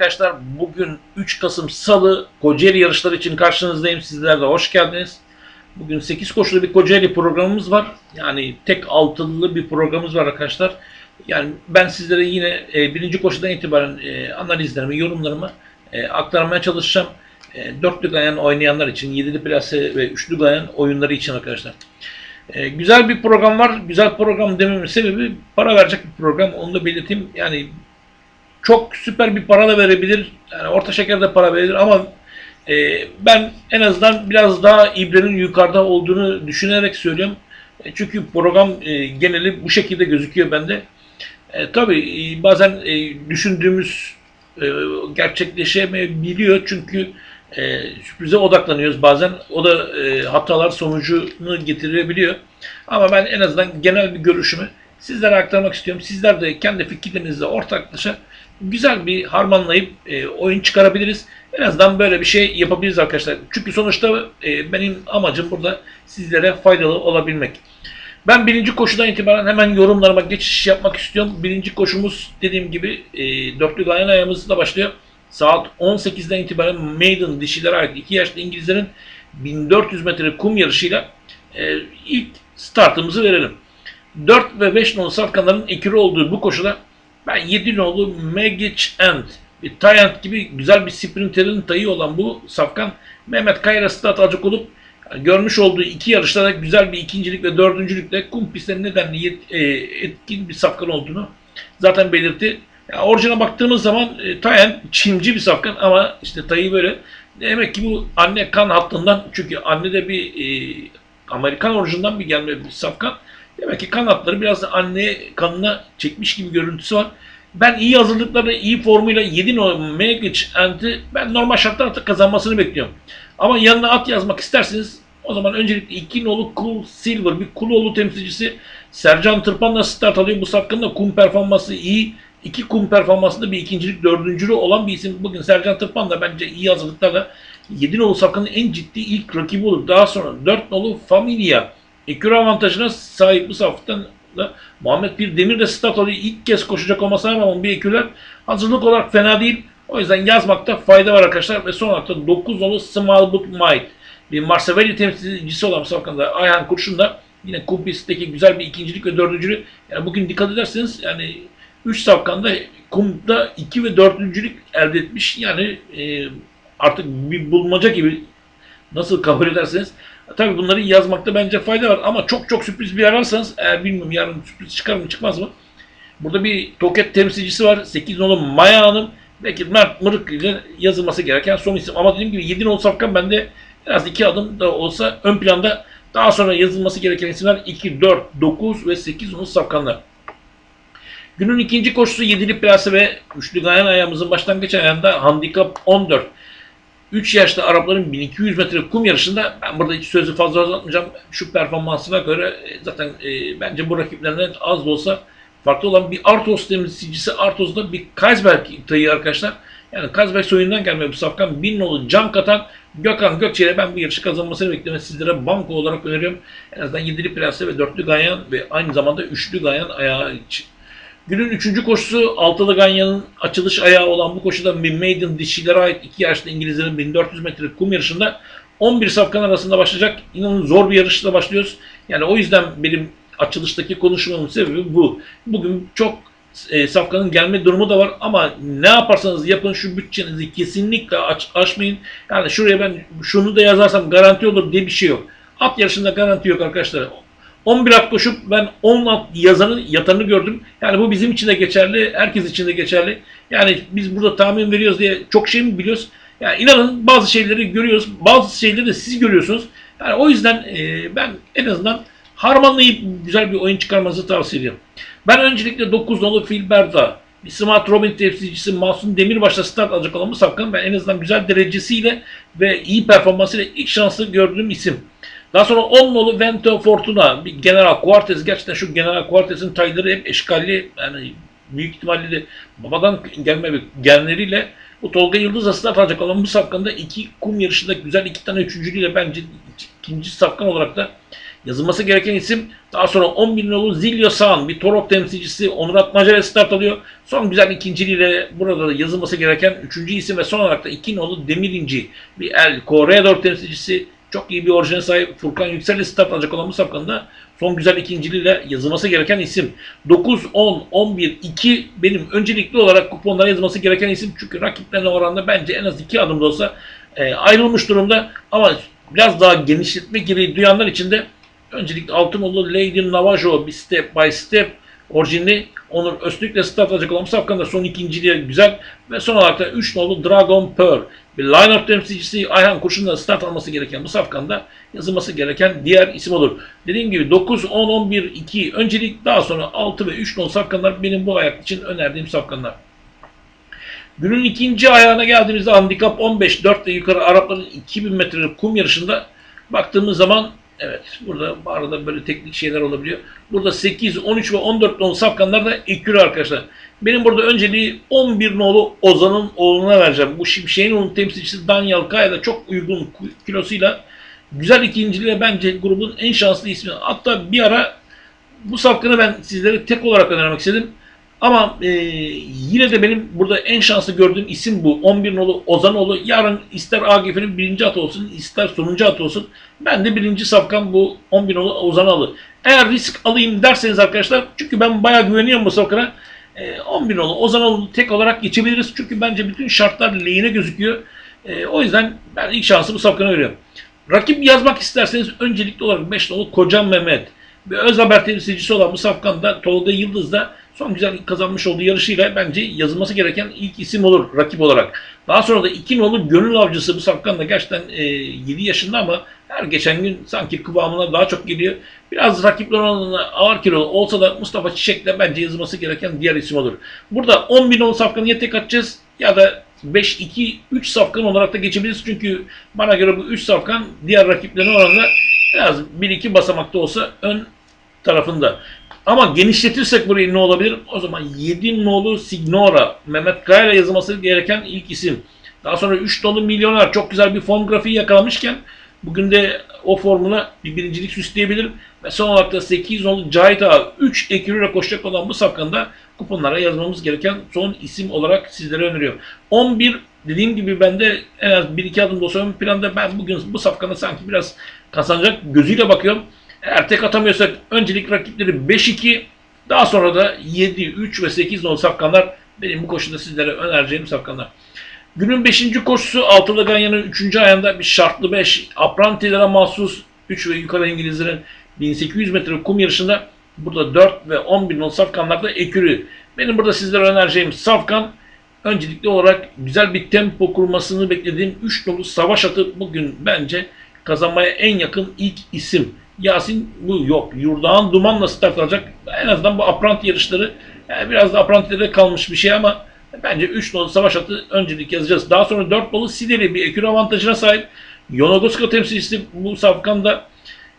Arkadaşlar bugün 3 Kasım Salı Kocaeli yarışları için karşınızdayım. Sizler de hoş geldiniz. Bugün 8 koşulu bir Kocaeli programımız var. Yani tek altılı bir programımız var arkadaşlar. Yani ben sizlere yine e, birinci koşudan itibaren e, analizlerimi, yorumlarımı e, aktarmaya çalışacağım. E, dörtlü gayan oynayanlar için, yedili plase ve üçlü gayan oyunları için arkadaşlar. E, güzel bir program var. Güzel program dememin sebebi para verecek bir program. Onu da belirteyim. Yani çok süper bir para da verebilir. Yani orta şeker de para verir ama e, ben en azından biraz daha ibrenin yukarıda olduğunu düşünerek söylüyorum. E, çünkü program e, geneli bu şekilde gözüküyor bende. E, tabii e, bazen e, düşündüğümüz e, gerçekleşemeyebiliyor çünkü e, sürprize odaklanıyoruz bazen. O da e, hatalar sonucunu getirebiliyor. Ama ben en azından genel bir görüşümü sizlere aktarmak istiyorum. Sizler de kendi fikirlerinizle ortaklaşa güzel bir harmanlayıp e, oyun çıkarabiliriz. En azından böyle bir şey yapabiliriz arkadaşlar. Çünkü sonuçta e, benim amacım burada sizlere faydalı olabilmek. Ben birinci koşudan itibaren hemen yorumlarıma geçiş yapmak istiyorum. Birinci koşumuz dediğim gibi e, dörtlü gayen ayağımızla başlıyor. Saat 18'den itibaren Maiden dişilere ait 2 yaşlı İngilizlerin 1400 metre kum yarışıyla e, ilk startımızı verelim. 4 ve 5 nolu safkanların ekürü olduğu bu koşuda ben 7 nolu Magic End bir Tayant gibi güzel bir sprinterin tayı olan bu safkan Mehmet Kayra start alacak olup yani görmüş olduğu iki yarışta da güzel bir ikincilik ve dördüncülükle kum pistlerinin nedenli yet- e, etkin bir safkan olduğunu zaten belirtti. Ya orijine baktığımız zaman e, Tayen çimci bir safkan ama işte tayı böyle. Demek ki bu anne kan hattından çünkü anne de bir e, Amerikan orijinal bir gelme bir safkan. Demek ki kanatları biraz da anne kanına çekmiş gibi görüntüsü var. Ben iyi hazırlıklarla, iyi formuyla 7 no Megic Ant'i ben normal şartlarda kazanmasını bekliyorum. Ama yanına at yazmak isterseniz o zaman öncelikle 2 nolu Cool Silver bir Kuloğlu temsilcisi Sercan Tırpan'la start alıyor. Bu hakkında kum performansı iyi. İki kum performansında bir ikincilik, dördüncülü olan bir isim. Bugün Sercan Tırpan da bence iyi hazırlıklarla 7 nolu Safkan'ın en ciddi ilk rakibi olur. Daha sonra 4 nolu Familia. Ekür avantajına sahip bu saftan da Muhammed Bir Demir de alıyor. İlk kez koşacak olmasına rağmen bir ekürler hazırlık olarak fena değil. O yüzden yazmakta fayda var arkadaşlar. Ve son olarak da 9 nolu Small But Might. Bir Marseille temsilcisi olan Safkan'da Ayhan Kurşun da yine Kumpis'teki güzel bir ikincilik ve dördüncülük. Yani bugün dikkat ederseniz yani 3 safkanda kumda 2 ve dördüncülük elde etmiş. Yani e, artık bir bulmaca gibi nasıl kabul ederseniz. Tabii bunları yazmakta bence fayda var ama çok çok sürpriz bir ararsanız eğer bilmiyorum yarın sürpriz çıkar mı çıkmaz mı? Burada bir Toket temsilcisi var. 8 nolu Maya Hanım. Belki Mert Mırık ile yazılması gereken son isim. Ama dediğim gibi 7 nolu safkan bende biraz iki adım da olsa ön planda daha sonra yazılması gereken isimler 2, 4, 9 ve 8 nolu safkanlar. Günün ikinci koşusu 7'li plase ve üçlü gayan ayağımızın başlangıç ayağında handikap 14. 3 yaşlı Arapların 1200 metre kum yarışında ben burada hiç sözü fazla uzatmayacağım. Şu performansına göre e, zaten e, bence bu rakiplerinden az da olsa farklı olan bir Artos temsilcisi Artos'da bir Kaisberg tayı arkadaşlar. Yani Kaisberg soyundan gelme bu safkan bin nolu can katan Gökhan Gökçe'yle ben bu yarışı kazanmasını beklemek sizlere banko olarak öneriyorum. En azından 7'li plase ve 4'lü ganyan ve aynı zamanda 3'lü ganyan ayağı. Günün üçüncü koşusu Altılı Ganyan'ın açılış ayağı olan bu koşuda Maiden dişilere ait 2 yaşlı İngilizlerin 1400 metre kum yarışında 11 safkan arasında başlayacak. İnanın zor bir yarışla başlıyoruz. Yani o yüzden benim açılıştaki konuşmamın sebebi bu. Bugün çok e, safkanın gelme durumu da var ama ne yaparsanız yapın şu bütçenizi kesinlikle aç, aşmayın. Yani şuraya ben şunu da yazarsam garanti olur diye bir şey yok. At yarışında garanti yok arkadaşlar. 11 at koşup ben 10 at yazanın yatanı gördüm. Yani bu bizim için de geçerli, herkes için de geçerli. Yani biz burada tahmin veriyoruz diye çok şey mi biliyoruz? Yani inanın bazı şeyleri görüyoruz, bazı şeyleri de siz görüyorsunuz. Yani o yüzden e, ben en azından harmanlayıp güzel bir oyun çıkarmanızı tavsiye ediyorum. Ben öncelikle 9 nolu Filbert'a, Smart Robin temsilcisi Masum Demirbaş'la start alacak olan bu ben en azından güzel derecesiyle ve iyi performansıyla ilk şansı gördüğüm isim. Daha sonra 10 nolu Vento Fortuna, bir General Quartez. Gerçekten şu General Quartez'in tayları hep eşkalli. Yani büyük ihtimalle de babadan gelme bir genleriyle bu Tolga Yıldız'la start alacak olan bu safkanda iki kum yarışında güzel iki tane üçüncülüğüyle bence ikinci safkan olarak da yazılması gereken isim. Daha sonra 11 nolu Zilyo Sağan bir Torok temsilcisi Onur Atmaca start alıyor. Son güzel ikinciliğiyle burada da yazılması gereken üçüncü isim ve son olarak da 2 nolu Demir İnci bir El Corredor temsilcisi çok iyi bir orijine sahip Furkan Yüksel ile start alacak olan bu safkanında son güzel ikinciliğiyle yazılması gereken isim. 9, 10, 11, 2 benim öncelikli olarak kuponlara yazılması gereken isim. Çünkü rakiplerine oranla bence en az 2 adım da olsa e, ayrılmış durumda. Ama biraz daha genişletme gibi duyanlar için de öncelikle Altınoluk Lady Navajo bir step by step orijinli Onur Öztürk'le start alacak olan bu safkanda son ikinciliğe güzel ve son olarak da 3 nolu Dragon Pearl bir line-up temsilcisi Ayhan Kurşun'la start alması gereken bu safkanda yazılması gereken diğer isim olur. Dediğim gibi 9, 10, 11, 2 öncelik daha sonra 6 ve 3 nolu safkanlar benim bu ayak için önerdiğim safkanlar. Günün ikinci ayağına geldiğimizde handikap 15, 4 ve yukarı Arapların 2000 metrelik kum yarışında baktığımız zaman evet burada arada böyle teknik şeyler olabiliyor. Burada 8, 13 ve 14 nolu safkanlar da ekürü arkadaşlar. Benim burada önceliği 11 nolu Ozan'ın oğluna vereceğim. Bu Şimşek'in onun temsilcisi Daniel Kaya da çok uygun kilosuyla güzel ikinciliğe bence grubun en şanslı ismi. Hatta bir ara bu safkanı ben sizlere tek olarak önermek istedim. Ama e, yine de benim burada en şanslı gördüğüm isim bu. 11 nolu Ozanoğlu. Yarın ister AGF'nin birinci atı olsun, ister sonuncu atı olsun. Ben de birinci safkan bu 11 nolu Ozanoğlu. Eğer risk alayım derseniz arkadaşlar, çünkü ben bayağı güveniyorum bu safkana. E, 11 nolu Ozanoğlu tek olarak geçebiliriz. Çünkü bence bütün şartlar lehine gözüküyor. E, o yüzden ben ilk şansı bu safkana veriyorum. Rakip yazmak isterseniz öncelikli olarak 5 nolu Kocan Mehmet. Bir öz haber temsilcisi olan bu safkanda Tolga Yıldız da son güzel kazanmış olduğu yarışıyla bence yazılması gereken ilk isim olur rakip olarak. Daha sonra da iki nolu gönül avcısı bu safkan da gerçekten e, 7 yaşında ama her geçen gün sanki kıvamına daha çok geliyor. Biraz rakipler oranına ağır kilo olsa da Mustafa Çiçek'le bence yazılması gereken diğer isim olur. Burada 10 bin nolu safkanı ya tek atacağız ya da 5-2-3 safkan olarak da geçebiliriz. Çünkü bana göre bu 3 safkan diğer rakiplerine oranla biraz 1-2 basamakta olsa ön tarafında. Ama genişletirsek burayı ne olabilir? O zaman 7 nolu Signora, Mehmet Kaya ile yazılması gereken ilk isim. Daha sonra 3 nolu Milyoner çok güzel bir form grafiği yakalamışken bugün de o formuna bir birincilik süsleyebilir. Ve son olarak da 8 nolu Cahit Ağa 3 ekürüyle koşacak olan bu safkanda kuponlara yazmamız gereken son isim olarak sizlere öneriyorum. 11 dediğim gibi bende en az 1-2 adım da olsa planda ben bugün bu safkana sanki biraz kazanacak gözüyle bakıyorum. Eğer tek atamıyorsak öncelik rakipleri 5-2 daha sonra da 7, 3 ve 8 nolu safkanlar benim bu koşuda sizlere önereceğim safkanlar. Günün 5. koşusu Altılı Ganyan'ın 3. ayında bir şartlı 5 Aprantilere mahsus 3 ve yukarı İngilizlerin 1800 metre kum yarışında burada 4 ve 11 nolu safkanlarda ekürü. Benim burada sizlere önereceğim safkan öncelikli olarak güzel bir tempo kurmasını beklediğim 3 nolu savaş atı bugün bence kazanmaya en yakın ilk isim. Yasin bu yok. Yurdağan Duman'la start alacak. En azından bu apranti yarışları yani biraz da aprantilere kalmış bir şey ama bence 3 nolu savaş atı öncelik yazacağız. Daha sonra 4 nolu Sideri bir ekür avantajına sahip. Yonagoska temsilcisi bu safkanda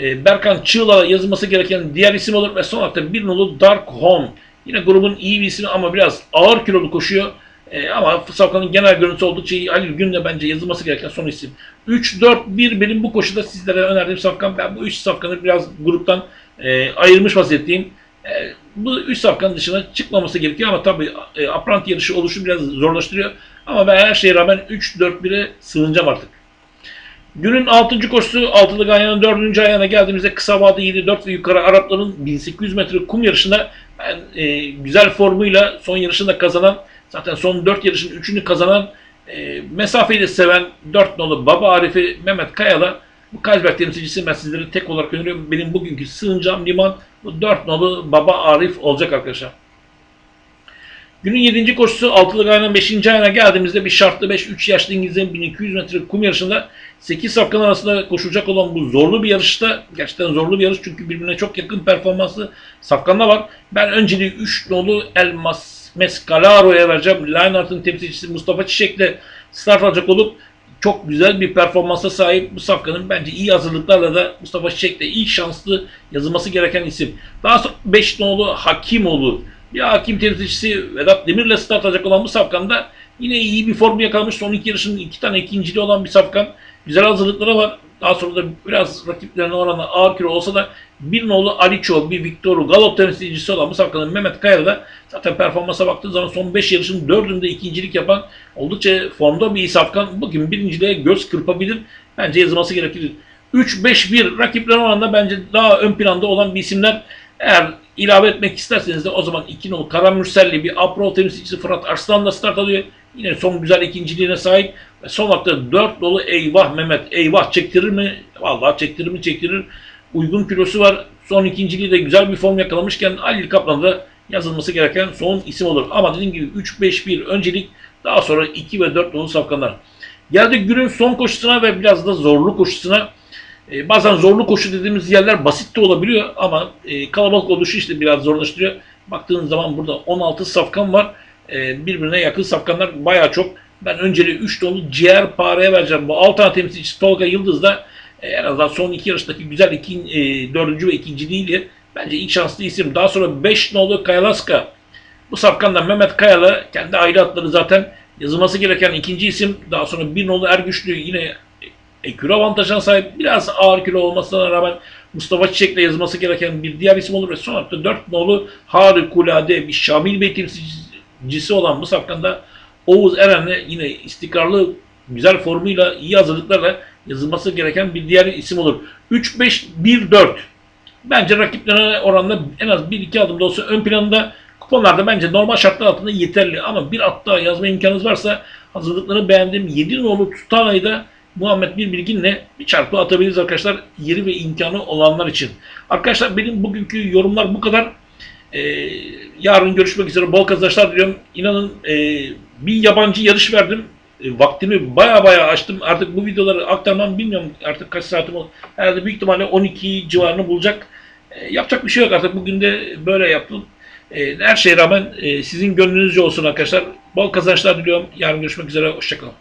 e, Berkan Çığla yazılması gereken diğer isim olur ve son olarak da 1 nolu Dark Home. Yine grubun iyi bir ismi ama biraz ağır kilolu koşuyor. E, ama Safkan'ın genel görüntüsü oldukça iyi. Halil Gün'le bence yazılması gereken son isim. 3-4-1 benim bu koşuda sizlere önerdiğim Safkan. Ben bu 3 Safkan'ı biraz gruptan e, ayırmış vaziyetteyim. E, bu 3 Safkan'ın dışına çıkmaması gerekiyor ama tabii e, apranti yarışı oluşu biraz zorlaştırıyor. Ama ben her şeye rağmen 3-4-1'e sığınacağım artık. Günün 6. koşusu Altılı Ganyan'ın 4. ayağına geldiğimizde kısa vade 7-4 ve yukarı Arapların 1800 metre kum yarışında ben e, güzel formuyla son yarışında kazanan Zaten son 4 yarışın 3'ünü kazanan e, mesafeyi de seven 4 nolu Baba Arif'i Mehmet Kaya'la bu Kazberk temsilcisi ben sizlere tek olarak öneriyorum. Benim bugünkü sığınacağım liman bu 4 nolu Baba Arif olacak arkadaşlar. Günün 7. koşusu Altılı Gayan'ın 5. ayına geldiğimizde bir şartlı 5 3 yaşlı İngilizlerin 1200 metre kum yarışında 8 safkan arasında koşulacak olan bu zorlu bir yarışta gerçekten zorlu bir yarış çünkü birbirine çok yakın performanslı safkanlar var. Ben önceliği 3 nolu Elmas Mescalaro'ya vereceğim. Lionheart'ın temsilcisi Mustafa Çiçek'le start alacak olup çok güzel bir performansa sahip bu safkanın bence iyi hazırlıklarla da Mustafa Çiçek'le ilk şanslı yazılması gereken isim. Daha sonra 5 nolu Hakimoğlu. Bir hakim temsilcisi Vedat Demir'le start alacak olan bu safkanda yine iyi bir form yakalamış. Son iki yarışın iki tane ikinciliği olan bir safkan. Güzel hazırlıkları var. Daha sonra da biraz rakiplerine oranla ağır kilo olsa da bir nolu Aliço, bir Victor'u Galop temsilcisi olan bu Mehmet Kaya'da da zaten performansa baktığı zaman son 5 yarışın 4'ünde ikincilik yapan oldukça formda bir safkan. Bugün birinciliğe göz kırpabilir. Bence yazılması gerekir. 3-5-1 rakiplerine oranla bence daha ön planda olan bir isimler. Eğer ilave etmek isterseniz de o zaman 2 nolu Karamürselli bir Apro temsilcisi Fırat Arslan'la start alıyor. Yine son güzel ikinciliğine sahip. Son hafta 4 dolu eyvah Mehmet eyvah çektirir mi? Vallahi çektirir mi çektirir. Uygun kilosu var. Son ikinciliği de güzel bir form yakalamışken Ali Kaplan da yazılması gereken son isim olur. Ama dediğim gibi 3-5-1 öncelik daha sonra 2 ve 4 dolu safkanlar. Geldik günün son koşusuna ve biraz da zorlu koşusuna. E, bazen zorlu koşu dediğimiz yerler basit de olabiliyor ama e, kalabalık oluşu işte biraz zorlaştırıyor. Baktığınız zaman burada 16 safkan var. E, birbirine yakın safkanlar bayağı çok. Ben önceliği 3 dolu ciğer paraya vereceğim. Bu 6 tane temsilcisi Tolga Yıldız da e, en azından son iki yarıştaki güzel iki, e, dördüncü ve ikinciliğiyle bence ilk şanslı isim. Daha sonra 5 nolu Kayalaska. Bu safkandan Mehmet Kayalı kendi ayrı atları zaten yazılması gereken ikinci isim. Daha sonra bir nolu Ergüçlü yine e, kilo avantajına sahip biraz ağır kilo olmasına rağmen Mustafa Çiçek'le yazılması gereken bir diğer isim olur ve son hafta 4 nolu harikulade bir Şamil Bey temsilcisi olan bu safkanda Oğuz Eren'le yine istikrarlı güzel formuyla iyi hazırlıklarla yazılması gereken bir diğer isim olur. 3-5-1-4 Bence rakiplerine oranla en az 1-2 adım da olsa ön planında kuponlarda bence normal şartlar altında yeterli. Ama bir at daha yazma imkanınız varsa hazırlıklarını beğendim. 7 nolu Tutana'yı da Muhammed Bir Bilgin'le bir çarpı atabiliriz arkadaşlar. Yeri ve imkanı olanlar için. Arkadaşlar benim bugünkü yorumlar bu kadar. Ee, yarın görüşmek üzere. Bol kazançlar diliyorum. İnanın e, bir yabancı yarış verdim. E, vaktimi baya baya açtım. Artık bu videoları aktarmam bilmiyorum artık kaç saatim oldu. Herhalde büyük ihtimalle 12 civarını bulacak. E, yapacak bir şey yok artık. Bugün de böyle yaptım. E, her şeye rağmen e, sizin gönlünüzce olsun arkadaşlar. Bol kazançlar diliyorum. Yarın görüşmek üzere. Hoşçakalın.